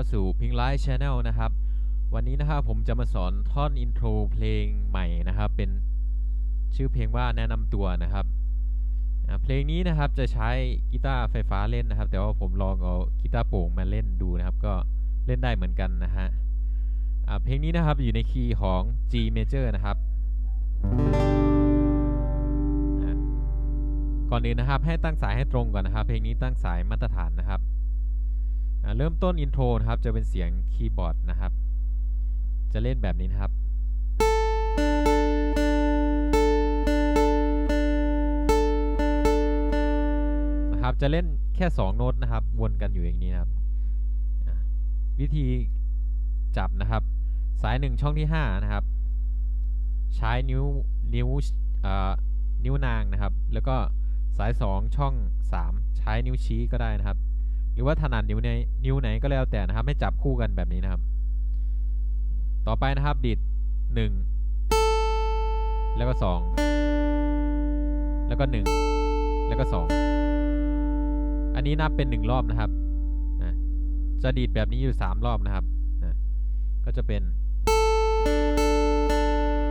เข้าสู่ Pink Light Channel นะครับ วันนี้นะครับผมจะมาสอนท่อนอินโทรเพลงใหม่นะครับ เป็นชื่อเพลงว่าแนะนำตัวนะครับ เพลงนี้นะครับจะใช้กีตาร์ไฟฟ้าเล่นนะครับ แต่ว่าผมลองเอากีตาร์โปร่งมาเล่นดูนะครับ ก็เล่นได้เหมือนกันนะฮะเพลงนี้นะครับอยู่ในคีย์ของ G major นะครับก่อนอื่นนะครับให้ตั้งสายให้ตรงก่อนนะครับ เพลงนี้ตั้งสายมาตรฐานนะครับ เริ่มต้นอินโทรนะครับ จะเป็นเสียงคีย์บอร์ดนะครับ จะเล่นแบบนี้นะครับ นะครับ จะเล่นแค่ 2 โน้ตนะครับ วนกันอยู่อย่างนี้นะครับ วิธีจับนะครับ สาย 1 ช่องที่ 5 นะครับ ใช้นิ้วนิ้วอ่านิ้วนางนะครับ แล้วก็สาย 2 ช่อง 3 ใช้นิ้วชี้ก็ได้นะครับ หรือว่าถนัดนิ้วไหนนิ้วไหนก็แล้วแต่นะครับ ให้จับคู่กันแบบนี้นะครับ ต่อไปนะครับดีดหนึ่งแล้วก็สองแล้วก็หนึ่งแล้วก็สองอันนี้นับเป็นหนึ่งรอบนะครับนะจะดีดแบบนี้อยู่สามรอบนะครับนะก็จะเป็น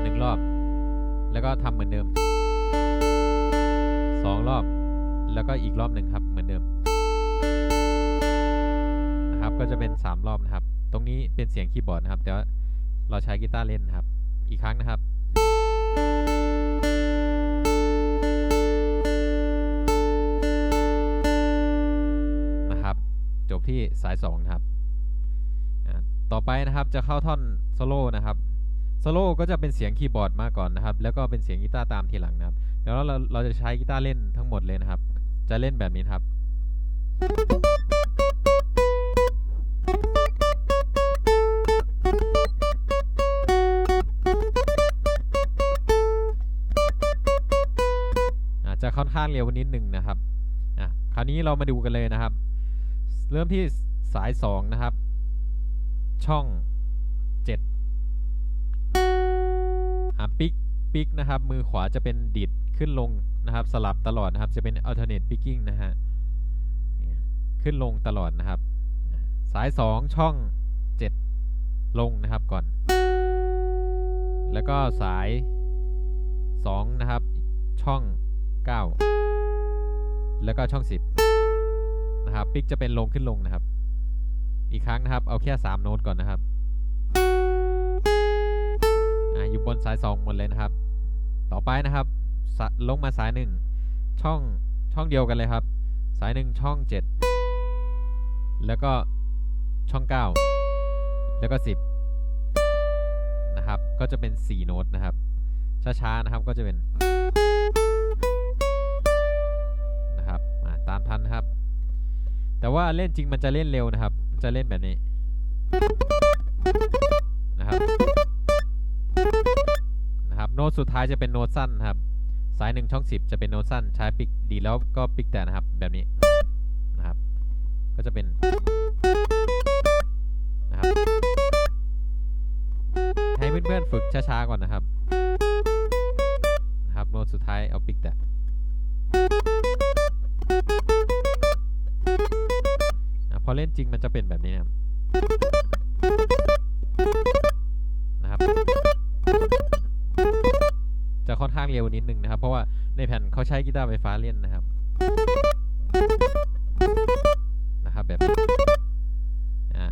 หนึ่งรอบ แล้วก็ทำเหมือนเดิมสองรอบ แล้วก็อีกรอบหนึ่งครับเหมือนเดิม ก็จะเป็น 3 รอบนะครับ ตรงนี้เป็นเสียงคีย์บอร์ดนะครับแต่ว่าเราใช้กีตาร์เล่นนะครับ อีกครั้งนะครับนะครับ จบที่สาย2นะครับอ่าต่อไปนะครับจะเข้าท่อนโซโล่นะครับโซโล่ก็จะเป็นเสียงคีย์บอร์ดมาก่อนนะครับ แล้วก็เป็นเสียงกีตาร์ตามทีหลังนะครับ เดี๋ยวเราเราจะใช้กีตาร์เล่นทั้งหมดเลยนะครับ จะเล่นแบบนี้นะครับ ต้างเร็วนิดหนึ่งนะครับอะคราวนี้เรามาดูกันเลยนะครับ เริ่มที่สาย 2 นะครับ ช่อง 7อะปิกปิกนะครับ มือขวาจะเป็นดิดขึ้นลงนะครับ สลับตลอดนะครับ จะเป็น alternate picking นะฮะขึ้นลงตลอดนะครับ สาย 2 ช่อง 7 ลงนะครับก่อน แล้วก็สาย 2 นะครับ ช่อง 9 แล้วก็ช่อง 10 นะครับ ปิกจะเป็นลงขึ้นลงนะครับ อีกครั้งนะครับ เอาแค่ 3 โน้ตก่อนนะครับอ่าอยู่บนสาย 2 หมดเลยนะครับ ต่อไปนะครับ ลงมาสาย 1 ช่องช่องเดียวกันเลยครับ สาย 1 ช่อง 7 แล้วก็ช่อง 9 แล้วก็ 10 นะครับ ก็จะเป็น 4 โน้ตนะครับ ช้าๆ นะครับ ก็จะเป็น แต่ว่าเล่นจริงมันจะเล่นเร็วนะครับ จะเล่นแบบนี้นะครับนะครับโน้ตสุดท้ายจะเป็นโน้ตสั้นครับ สายหนึ่งช่องสิบจะเป็นโน้ตสั้นใช้ปิกดีแล้วก็ปิกแต่นะครับแบบนี้นะครับ ก็จะเป็นนะครับให้เพื่อนๆฝึกช้าๆก่อนนะครับนะครับโน้ตสุดท้ายเอาปิกแต่ อะพอเล่นจริงมันจะเป็นแบบนี้นะครับนะครับ จะค่อนข้างเร็วนิดนึงนะครับ เพราะว่าในแผ่นเขาใช้กีตาร์ไฟฟ้าเล่นนะครับ นะครับแบบนี้อ่า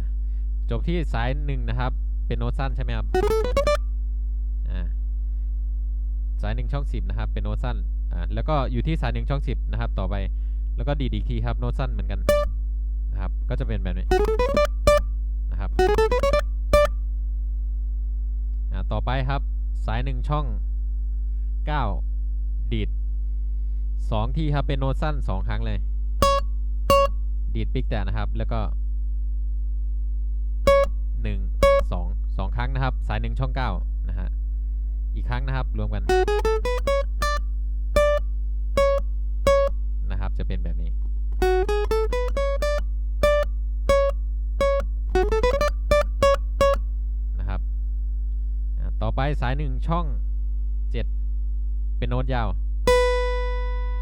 จบที่สายหนึ่งนะครับ เป็นโน้ตสั้นใช่ไหมครับอ่าสายหนึ่งช่องสิบนะครับ เป็นโน้ตสั้นอ่าแล้วก็อยู่ที่สายหนึ่งช่องสิบนะครับ ต่อไปแล้วก็ดีดอีกทีครับโน้ตสั้นเหมือนกัน นะครับ ก็จะเป็นแบบนี้นะครับต่อไปครับสายหนึ่งช่อง 9 ดีดสองทีครับเป็นโน้ตสั้นสองครั้งเลย ดีดปิกแต่นะครับ แล้วก็หนึ่งสองสองครั้งนะครับ สายหนึ่งช่องเก้านะฮะ อีกครั้งนะครับรวมกัน นะครับจะเป็นแบบ ไปสายหนึ่งช่อง 7 เป็นโน้ตยาว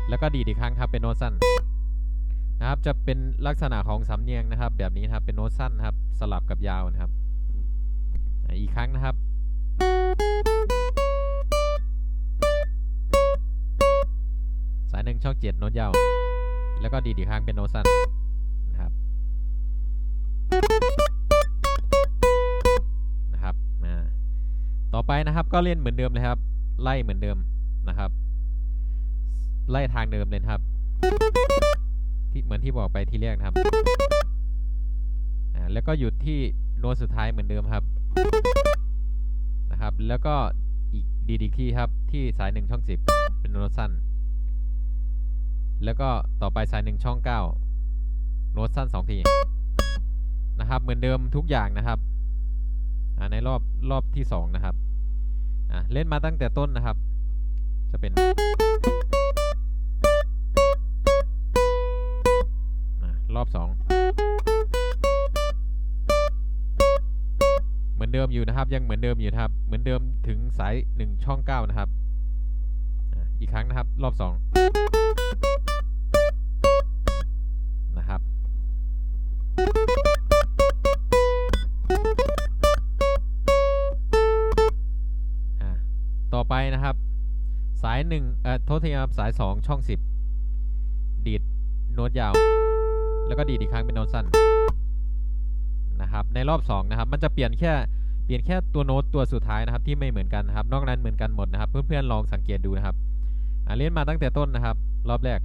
แล้วก็ดีดอีกครั้งครับเป็นโน้ตสั้นนะครับจะเป็นลักษณะของสำเนียงนะครับ แบบนี้นะครับเป็นโน้ตสั้นนะครับสลับกับยาวนะครับ อีกครั้งนะครับสายหนึ่งช่องเจ็ดโน้ตยาว แล้วก็ดีดอีกครั้งเป็นโน้ตสั้น ไปนะครับก็เล่นเหมือนเดิมเลยครับ ไล่เหมือนเดิมนะครับ ไล่ทางเดิมเลยครับ ที่เหมือนที่บอกไปที่แรกนะครับแล้วก็หยุดที่โน้ตสุดท้ายเหมือนเดิมครับนะครับ แล้วก็อีกดีดอีกที่ครับที่สายหนึ่งช่องสิบเป็นโน้ตสั้น แล้วก็ต่อไปสายหนึ่งช่องเก้าโน้ตสั้นสองทีนะครับ เหมือนเดิมทุกอย่างนะครับในรอบรอบที่สองนะครับ อะเล่นมาตั้งแต่ต้นนะครับ จะเป็นอรอบสองเหมือนเดิมอยู่นะครับ ยังเหมือนเดิมอยู่ครับ เหมือนเดิมถึงสายหนึ่งช่องเก้านะครับอีกครั้งนะครับ รอบสอง หนึ่งเอ่อโทษทีครับสายสองช่องสิบดีดโน้ตยาว แล้วก็ดีดอีกครั้งเป็นโน้ตสั้นนะครับในรอบสองนะครับมันจะเปลี่ยนแค่เปลี่ยนแค่ตัวโน้ตตัวสุดท้ายนะครับที่ไม่เหมือนกันนะครับ นอกนั้นเหมือนกันหมดนะครับ เพื่อนๆลองสังเกตดูนะครับอาเล่นมาตั้งแต่ต้นนะครับ รอบแรก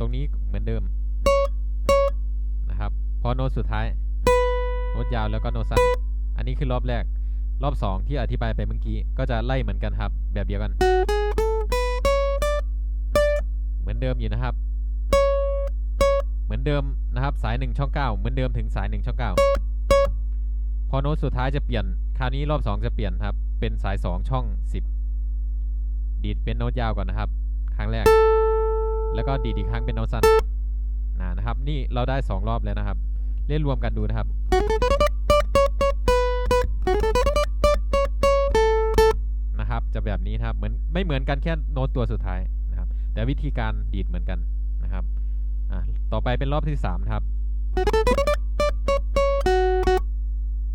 ตรงนี้เหมือนเดิมนะครับพอโน้ตสุดท้าย โน้ตยาวแล้วก็โน้ตสั้น อันนี้คือรอบแรก รอบ 2 ที่อธิบายไปเมื่อกี้ก็จะไล่เหมือนกันครับ แบบเดียวกัน เหมือนเดิมอยู่นะครับ เหมือนเดิมนะครับสาย 1 ช่อง 9 เหมือนเดิมถึงสาย 1 ช่อง 9 พอโน้ตสุดท้ายจะเปลี่ยน คราวนี้รอบ 2 จะเปลี่ยนครับ เป็นสาย 2 ช่อง 10 ดีดเป็นโน้ตยาวก่อนนะครับ ครั้งแรก แล้วก็ดีดอีกครั้งเป็นโน้ตสั้นนะครับนี่เราได้ 2 รอบแล้วนะครับ เล่นรวมกันดูนะครับ จะแบบนี้นะครับเหมือนไม่เหมือนกันแค่โน้ตตัวสุดท้ายนะครับ แต่วิธีการดีดเหมือนกันนะครับอ่าต่อไปเป็นรอบที่3ครับ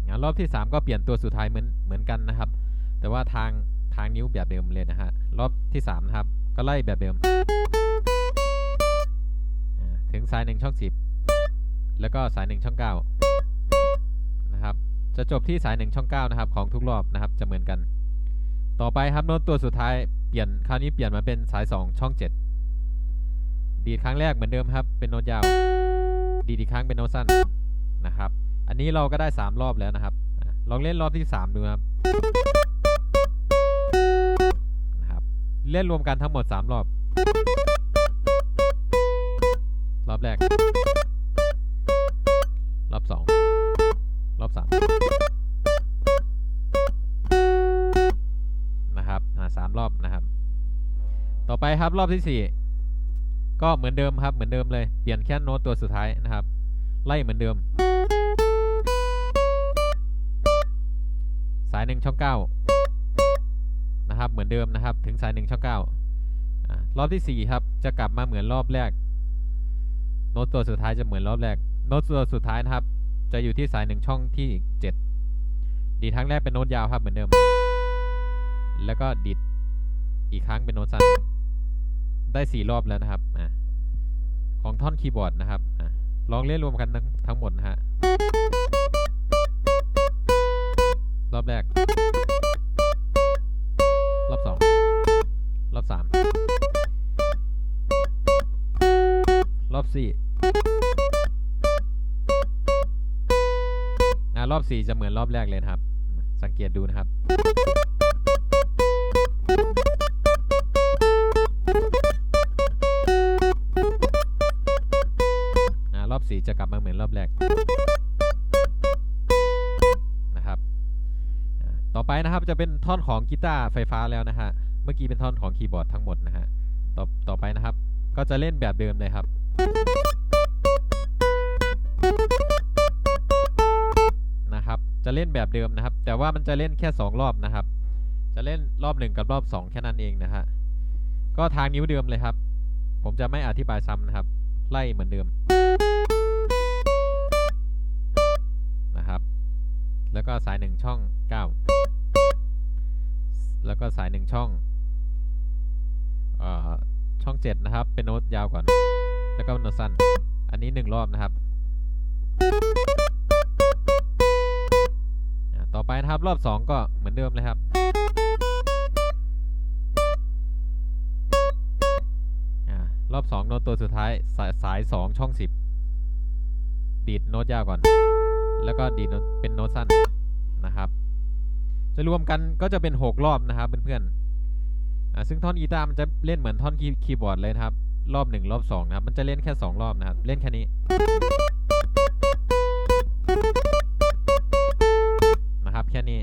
งั้นรอบที่ 3 ก็เปลี่ยนตัวสุดท้ายเหมือนเหมือนกันนะครับ แต่ว่าทางทางนิ้วแบบเดิมเลยนะฮะรอบที่3นะครับ ก็ไล่แบบเดิมอ่าถึงสายหนึ่งช่อง10 แล้วก็สายหนึ่งช่อง9นะครับจะจบที่สายหนึ่งช่อง9นะครับของทุกรอบนะครับจะเหมือนกัน ต่อไปครับโน้ตตัวสุดท้ายเปลี่ยนคราวนี้เปลี่ยนมาเป็นสาย 2 ช่อง 7 ดีดครั้งแรกเหมือนเดิมครับ เป็นโน้ตยาว ดีดอีกครั้งเป็นโน้ตสั้นนะครับ อันนี้เราก็ได้ 3 รอบแล้วนะครับ ลองเล่นรอบที่ 3 ดูครับนะครับเล่นรวมกันทั้งหมด 3 รอบ รอบแรก รอบ 2 รอบ 3 ไปครับรอบที่สี่ก็เหมือนเดิมครับเหมือนเดิมเลยเปลี่ยนแค่โน้ตตัวสุดท้ายนะครับ ไล่เหมือนเดิม สายหนึ่งช่องเก้านะครับเหมือนเดิมนะครับ ถึงสายหนึ่งช่องเก้ารอบที่สี่ครับจะกลับมาเหมือนรอบแรก โน้ตตัวสุดท้ายจะเหมือนรอบแรก โน้ตตัวสุดท้ายนะครับ จะอยู่ที่สายหนึ่งช่องที่เจ็ดดีดครั้งแรกเป็นโน้ตยาวครับเหมือนเดิม แล้วก็ดีดอีกครั้งเป็นโน้ตสั้น ได้สี่รอบแล้วนะครับอะของท่อนคีย์บอร์ดนะครับอะลองเล่นรวมกันทั้งทั้งหมดนะฮะรอบแรก รอบสองรอบสามรอบสี่อ่ารอบสี่จะเหมือนรอบแรกเลยนะครับ สังเกตดูนะครับ ไปนะครับจะเป็นท่อนของกีตาร์ไฟฟ้าแล้วนะฮะ เมื่อกี้เป็นท่อนของคีย์บอร์ดทั้งหมดนะฮะ ต่อต่อไปนะครับ ก็จะเล่นแบบเดิมเลยครับ นะครับ จะเล่นแบบเดิมนะครับ แต่ว่ามันจะเล่นแค่ 2 รอบนะครับ จะเล่นรอบ 1 กับรอบ 2 แค่นั้นเองนะฮะ ก็ทางนิ้วเดิมเลยครับ ผมจะไม่อธิบายซ้ำนะครับ ไล่เหมือนเดิม นะครับ แล้วก็สายหนึ่งช่อง สายหนึ่งช่องเอ่อช่อง7นะครับ เป็นโน้ตยาวก่อน แล้วก็โน้ตสั้น อันนี้หนึ่งรอบนะครับ ต่อไปนะครับรอบ2ก็เหมือนเดิมเลยครับอ่ารอบ2โน้ตตัวสุดท้ายสายสาย2ช่อง10ดีดโน้ตยาวก่อน แล้วก็ดีดโน้ตเป็นโน้ตสั้นนะครับ จะรวมกันก็จะเป็น6รอบนะครับเพื่อนๆซึ่งท่อนกีตาร์มันจะเล่นเหมือนท่อนคีย์บอร์ดเลยนะครับ รอบ1รอบ2นะครับ มันจะเล่นแค่2รอบนะครับ เล่นแค่นี้นะครับแค่นี้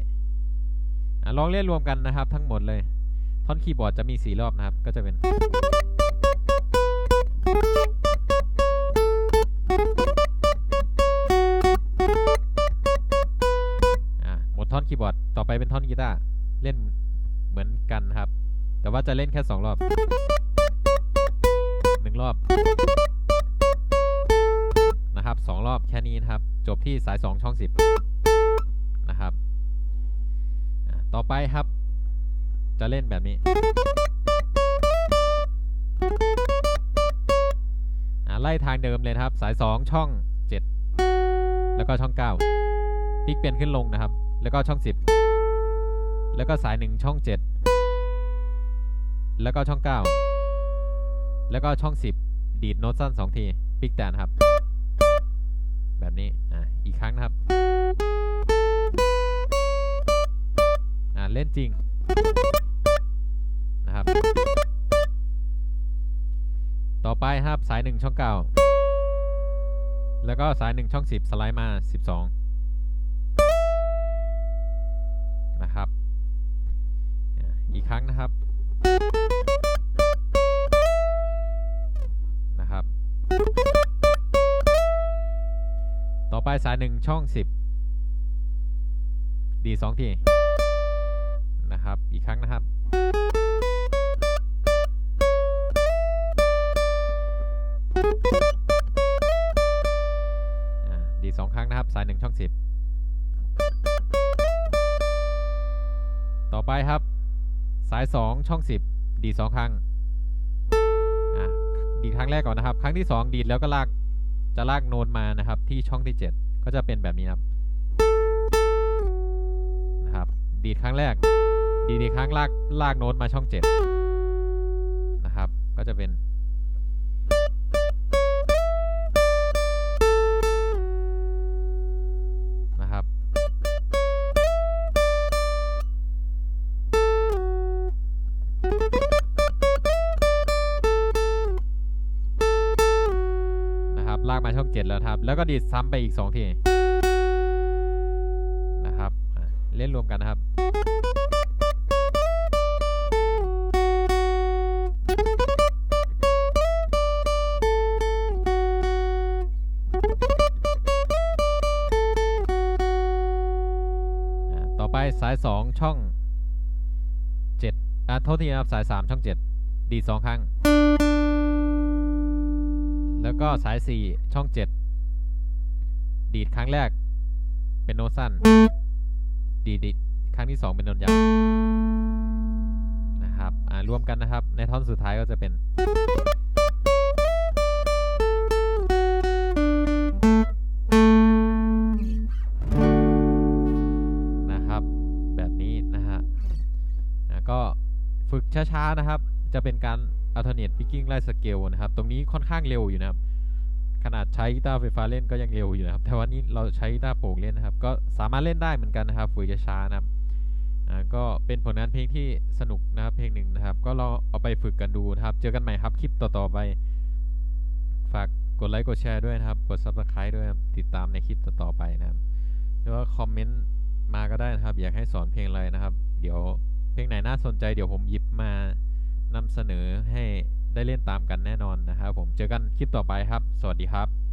ลองเล่นรวมกันนะครับ ทั้งหมดเลย ท่อนคีย์บอร์ดจะมี4รอบนะครับ ก็จะเป็น ไปเป็นท่อนกีตาร์เล่นเหมือนกันครับ แต่ว่าจะเล่นแค่สองรอบหนึ่งรอบนะครับสองรอบแค่นี้นะครับ จบที่สายสองช่องสิบนะครับต่อไปครับ จะเล่นแบบนี้ไล่ทางเดิมเลยครับ สายสองช่องเจ็ดแล้วก็ช่องเก้าพลิกเปลี่ยนขึ้นลงนะครับ แล้วก็ช่อง 10 แล้วก็สาย1ช่อง 7 แล้วก็ช่อง 9 แล้วก็ช่อง 10 ดีดโน้ตสั้น 2 ทีพลิกแตนครับ แบบนี้อ่าอีกครั้งนะครับอ่าเล่นจริงนะครับ ต่อไปครับสาย1ช่อง 9 แล้วก็สาย1ช่อง 10 สไลด์มา 12 อีกครั้งนะครับนะครับ ต่อไปสายหนึ่งช่องสิบดีสองทีนะครับ อีกครั้งนะครับอ่าดีสองครั้งนะครับ สายหนึ่งช่องสิบต่อไปครับาย 2 ช่อง 10 ดีด2ครั้งอะดีดครั้งแรกก่อนนะครับ ครั้งที่ 2 ดีดแล้วก็ลากจะลากโน้ตมานะครับที่ช่องที่ 7 ก็จะเป็นแบบนี้ครับนะครับ ดีดครั้งแรก ดีดอีกครั้งลากลากโน้ตมาช่อง 7 นะครับ ก็จะเป็น แล้วครับ แล้วก็ดีดซ้ำไปอีก 2 ที นะครับ เล่นรวมกันนะครับ ต่อไปสาย 2 ช่อง 7อะโทษทีนะครับ สาย 3 ช่อง 7 ดีด2ครั้งแล้วก็สาย 4 ช่อง 7 ดีดครั้งแรก เป็นโน้ตสั้น ดีดครั้งที่2เป็นโน้ตยาวนะครับอ่ารวมกันนะครับ ในท่อนสุดท้ายก็จะเป็นนะครับแบบนี้นะฮะอะก็ฝึกช้าๆนะครับ จะเป็นการ alternate picking ไล่สเกลนะครับ ตรงนี้ค่อนข้างเร็วอยู่นะครับ ขนาดใช้กีตาร์ไฟฟ้าเล่นก็ยังเร็วอยู่นะครับ แต่ว่านี้เราใช้กีตาร์โปร่งเล่นนะครับ ก็สามารถเล่นได้เหมือนกันนะครับฝึกช้านะครับก็เป็นผลงานเพลงที่สนุกนะครับเพลงหนึ่งนะครับ ก็ลองเอาไปฝึกกันดูนะครับ เจอกันใหม่ครับคลิปต่อๆไป ฝากกดไลค์กดแชร์ด้วยนะครับ กด subscribe ด้วยติดตามในคลิปต่อๆไปนะครับหรือว่าคอมเมนต์มาก็ได้นะครับ อยากให้สอนเพลงอะไรนะครับ เดี๋ยวเพลงไหนน่าสนใจเดี๋ยวผมหยิบมานำเสนอให้ ได้เล่นตามกันแน่นอนนะครับผมเจอกันคลิปต่อไปครับ สวัสดีครับ